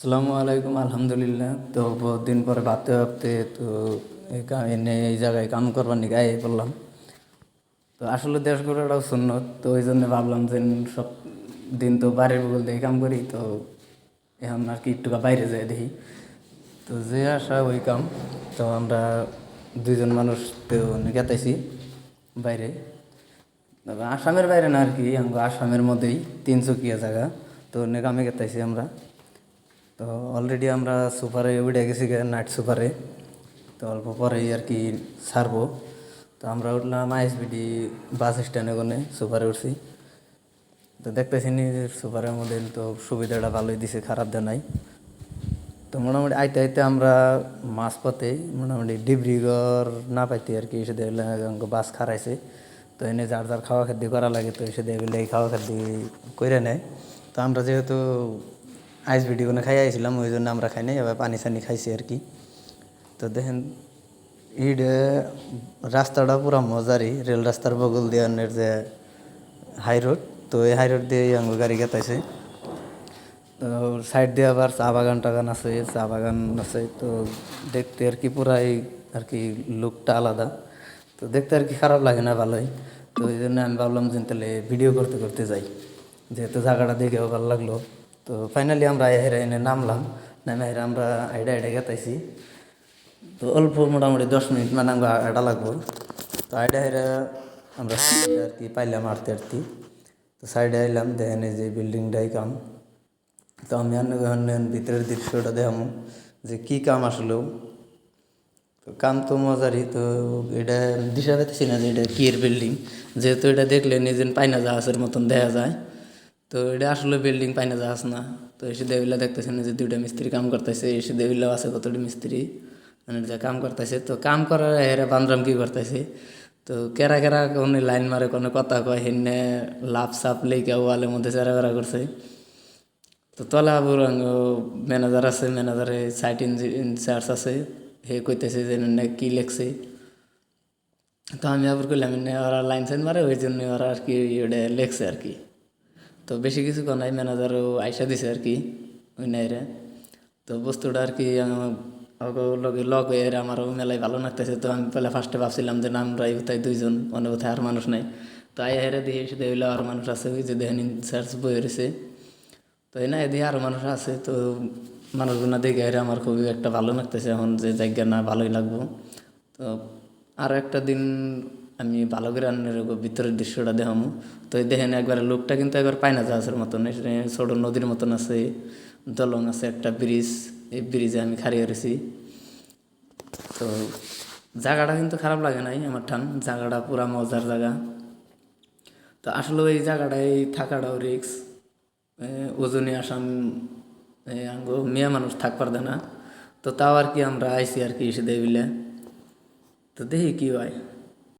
আসসালামু আলাইকুম, আলহামদুলিল্লাহ। তো দিন পরে ভাবতে ভাবতে তো এনে এই জায়গায় কাম করবার নিকে আই পড়লাম। তো আসলে দেশ ঘোরাটাও সুন্নত, তো ওই জন্য ভাবলাম যে সব দিন তো বাড়ির বগল দিয়ে কাম করি, তো এখন আর কি একটু বাইরে যাই দেখি। তো যে আসা ওই কাম, তো আমরা দুইজন মানুষ তো গেতাইছি বাইরে। আসামের বাইরে না আর কি আমরা আসামের মধ্যেই তিনচুকিয়া জায়গা, তো অনেক আমি গেতাইছি আমরা। তো অলরেডি আমরা সুপারে উঠে গেছি নাইট সুপারে তো অল্প পরেই আর কি ছাড়বো। তো আমরা উঠলাম আইএসবিডি বাস স্ট্যান্ডে ওখানে সুপারে উঠছি। তো দেখতেছি নি সুপারের মধ্যে তো সুবিধাটা ভালোই দিছে, খারাপ দেয় নাই। তো মোটামুটি আইতে আইতে আমরা মাঝপথে মোটামুটি ডিব্রিগড় না পাইতে আর কি এসে দেখলে বাস খারাইছে তো এনে যার যার খাওয়া খাদ্য করা লাগে তো এসে দেখলে এই খাওয়া খাদ্য করে নেয়। তো আমরা যেহেতু আইস ভিডি কোনো খাই আইছিলাম, ওই জন্য আমরা খাই নাই, এবার পানি সানি খাইছি আর কি। তো দেখেন ইডে রাস্তাটা পুরা মজারই, রেল রাস্তার বগল দিয়ে আনের যে হাই রোড তো এই হাই রোড দিয়ে আঙ্গুর গাড়ি গেতাইছে তো সাইড দিয়ে আবার চা বাগান টাগান আছে চা বাগান আছে, তো দেখতে আর কি পুরাই আর কি লুকটা আলাদা। তো দেখতে আর কি খারাপ লাগে না ভালোই। তো এই জন্য আমি ভাবলাম যে তাহলে ভিডিও করতে করতে যাই, যেহেতু জায়গাটা দেখেও ভালো লাগল। তো ফাইনালি আমরা হেরে এনে নামলাম, নামে হেরে আমরা আইডা আইডা গেতাইছি তো অল্প মোটামুটি দশ মিনিট মানে আমরা আইডা লাগবো। তো আইডা হেরে আমরা আর কি পাইলাম আরতি আরতি তো সাইডে আইলাম, দেখেন যে বিল্ডিংটাই কাম। তো আমি আন্নগহনের ভিতরের দৃশ্যটা দেখাম, যে কি কাম আসলেও তো কাম তো মজারই, তো এটা দিশা পেতেছি না যে এটা কিয়ের বিল্ডিং। যেহেতু এটা দেখলে নিজের পাইনা জাহাজের মতন দেখা যায়। তো এটা আসলে বিল্ডিং পাইনা জাহাজ না। তো এসে দেবিলা দেখতেছেন যে দুইটা মিস্ত্রি কাম করতেছে, এসে দেবিলাও আছে কতটি মিস্ত্রি মানে যা কাম করতেছে। তো কাম করার হেরা বান্দরাম কি করতেছে? তো কেরা কেরা কোনো লাইন মারে, কোনো কথা কয়, হেনে লাভ সাপ লেগে ওয়ালের মধ্যে চেরা বেড়া করছে। তো তলা ম্যানেজার আছে, ম্যানেজারে সাইট ইনচার্জ আছে। হে কইতেছে যে না কি লেখছে। তো আমি আবার কইলাম না ওরা লাইন সাইন মারে, ওই জন্য ওরা আর কি ওটা লেখছে আর কি। তো বেশি কিছু নাই ম্যানেজারও আইসা দিছে আর কি ওই নাইরে তো বস্তুটা আর কি লগে লগ হয়ে আমারও মেলায় ভালো লাগতেছে তো আমি পেলে ফার্স্টে ভাবছিলাম যে না আমরা কোথায় দুইজন অন্য কোথায় আর মানুষ নাই। তো আই হেরে দিয়ে এসে দেখলে আর মানুষ আছে, ওই যে দেখেন ইনচার্জ বই রয়েছে তো এই না এদিকে আরও মানুষ আছে, তো মানুষগুলো দেখে এর আমার খুবই একটা ভালো লাগতেছে এখন যে জায়গা না ভালোই লাগবো। তো আর একটা দিন আমি ভালো করে রান্নার ভিতরের দৃশ্যটা দেখামো। তো দেখেন একবার লোকটা কিন্তু একবার পায়না জাহাজের মতন ছোট নদীর মতন আছে, দলং আছে একটা ব্রিজ, এই ব্রিজে আমি খারিয়ে রয়েছি তো জায়গাটা কিন্তু খারাপ লাগে নাই আমার ঠান, জায়গাটা পুরা মজার জায়গা। তো আসলে এই জায়গাটায় থাকাটাও রিক্স ওজনে আসাম আঙ্গ মেয়ে মানুষ দেয় না। তো তাও আর কি আমরা আইসি আর কি এসে দেবিলে তো দেখি কি হয়।